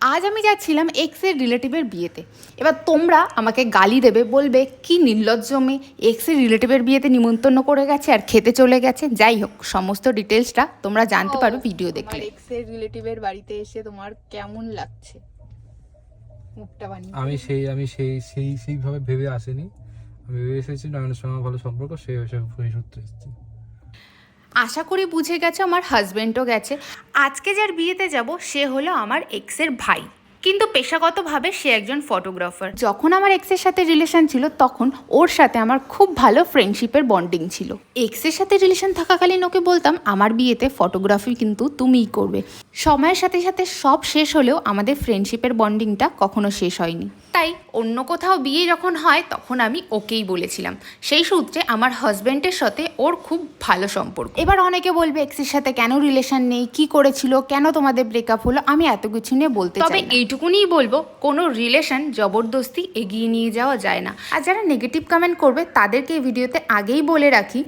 আজ আমি যাচ্ছিলাম এক্সের রিলেটিভের বিয়েতে। এবার তোমরা আমাকে গালি দেবে বলবে কি নির্লজ্জ মেয়ে। এক্সের রিলেটিভের বিয়েতে নিমন্ত্রণ করে গেছে আর খেতে চলে গেছে। যাই হোক সমস্ত ডিটেলসটা তোমরা জানতে পারবে ভিডিও দেখলে। এক্সের রিলেটিভের বাড়িতে এসে তোমার কেমন লাগছে? মুখটা বানিয়ে আমি সেই আমি সেই সেই সেইভাবে ভেবে আসিনি। আমি ভেবে এসেছি নয়নের সঙ্গে ভালো সম্পর্ক সেই হিসেবে সূত্রে এসেছি। আশা করি বুঝে গেছে, আমার হাজবেন্ডও গেছে। আজকে যার বিয়েতে যাব, সে হলো আমার এক্সের ভাই। কিন্তু পেশাগতভাবে সে একজন ফটোগ্রাফার যখন আমার এক্সের সাথে রিলেশন ছিল, তখন ওর সাথে আমার খুব ভালো ফ্রেন্ডশিপের বন্ডিং ছিল। এক্সের সাথে রিলেশন থাকাকালীন ওকে বলতাম, আমার বিয়েতে ফটোগ্রাফি কিন্তু তুমিই করবে। সময়ের সাথে সাথে সব শেষ হলেও আমাদের ফ্রেন্ডশিপের বন্ডিংটা কখনো শেষ হয়নি। তাই অন্য কোথাও বিয়ে যখন হয় তখন আমি ওকেই বলেছিলাম। সেই সূত্রে আমার হাজব্যান্ডের সাথে ওর খুব ভালো সম্পর্ক। এবার অনেকে বলবে এক্সের সাথে কেন রিলেশন নেই? কি করেছিল? কেন তোমাদের ব্রেকআপ হলো? আমি এত কিছু নিয়ে বলতে তবে এইটুকুনিই বলব কোনো রিলেশন জবরদস্তি এগিয়ে নিয়ে যাওয়া যায় না। আর যারা নেগেটিভ কমেন্ট করবে তাদেরকে এই ভিডিওতে আগেই বলে রাখি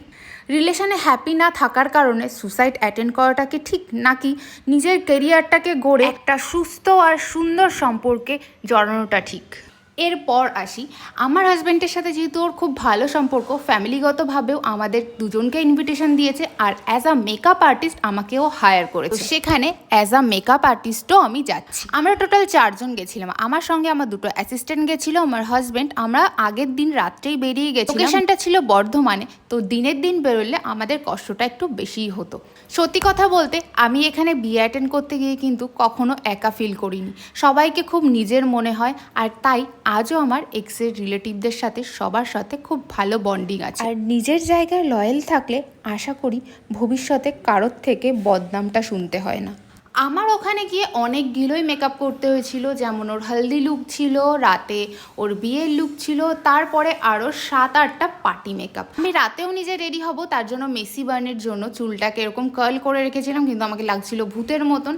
রিলেশনে হ্যাপি না থাকার কারণে সুসাইড অ্যাটেন্ড করাটা কি ঠিক? নাকি নিজের কেরিয়ারটাকে গড়ে একটা সুস্থ আর সুন্দর সম্পর্কে জড়ানোটা ঠিক? এরপর আসি। আমার হাজব্যান্ডের সাথে যেহেতু ওর খুব ভালো সম্পর্ক ফ্যামিলিগতভাবেও আমাদের দুজনকে ইনভিটেশন দিয়েছে আর অ্যাজ আ মেকআপ আর্টিস্ট আমাকেও হায়ার করেছে। সেখানে অ্যাজ আ মেকআপ আর্টিস্টও আমি যাচ্ছি। আমরা টোটাল চারজন গেছিলাম। আমার সঙ্গে আমার দুটো অ্যাসিস্ট্যান্ট গেছিল আমার হাজব্যান্ড আমরা আগের দিন রাত্রেই বেরিয়ে গেছি লোকেশনটা ছিল বর্ধমানে তো দিনের দিন বেরোলে আমাদের কষ্টটা একটু বেশিই হতো। সত্যি কথা বলতে আমি এখানে বিয়ে অ্যাটেন্ড করতে গিয়ে কিন্তু কখনো একা ফিল করিনি। সবাইকে খুব নিজের মনে হয় আর তাই আজও আমার এক্সের রিলেটিভদের সাথে সবার সাথে খুব ভালো বন্ডিং আছে। আর নিজের জায়গায় লয়েল থাকলে আশা করি ভবিষ্যতে কারোর থেকে বদনামটা শুনতে হয় না। আমার ওখানে গিয়ে অনেকগুলোই মেকআপ করতে হয়েছিল, যেমন ওর হলদি লুক ছিল, রাতে ওর বিয়ের লুক ছিল, তারপরে আরও সাত আটটা পার্টি মেকআপ আমি রাতেও নিজে রেডি হব, তার জন্য মেসি বার্নের জন্য চুলটাকে এরকম কার্ল করে রেখেছিলাম, কিন্তু আমাকে লাগছিল ভূতের মতন।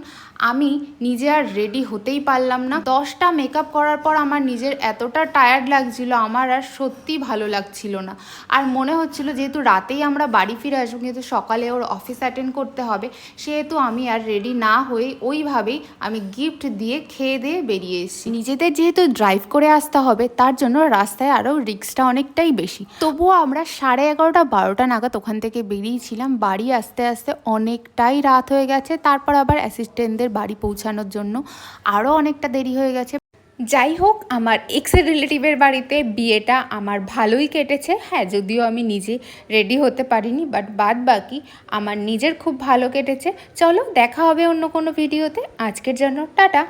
আমি নিজে আর রেডি হতেই পারলাম না। দশটা মেকআপ করার পর আমার নিজের এতটা টায়ার্ড লাগছিল, আমার আর সত্যি ভালো লাগছিল না। আর মনে হচ্ছিল যেহেতু রাতেই আমরা বাড়ি ফিরে আসব কিন্তু সকালে ওর অফিস অ্যাটেন্ড করতে হবে, সেহেতু আমি আর রেডি না হয়ে ওইভাবেই আমি গিফট দিয়ে খেয়ে দিয়ে বেরিয়ে এসেছি। নিজেদের যেহেতু ড্রাইভ করে আসতে হবে, তার জন্য রাস্তায় আরও রিক্সটা অনেকটাই বেশি। তবুও আমরা সাড়ে এগারোটা, বারোটা নাগাদ ওখান থেকে বেরিয়েছিলাম। বাড়ি আসতে আসতে অনেকটাই রাত হয়ে গেছে। তারপর আবার অ্যাসিস্ট্যান্টদের বাড়ি পৌঁছানোর জন্য আরও অনেকটা দেরি হয়ে গেছে। যাই হোক আমার এক্সের রিলেটিভের বাড়িতে বিয়েটা আমার ভালোই কেটেছে। হ্যাঁ যদিও আমি নিজে রেডি হতে পারিনি বাট বাদ বাকি আমার নিজের খুব ভালো কেটেছে। চলো, দেখা হবে অন্য কোনো ভিডিওতে আজকের জন্য টাটা।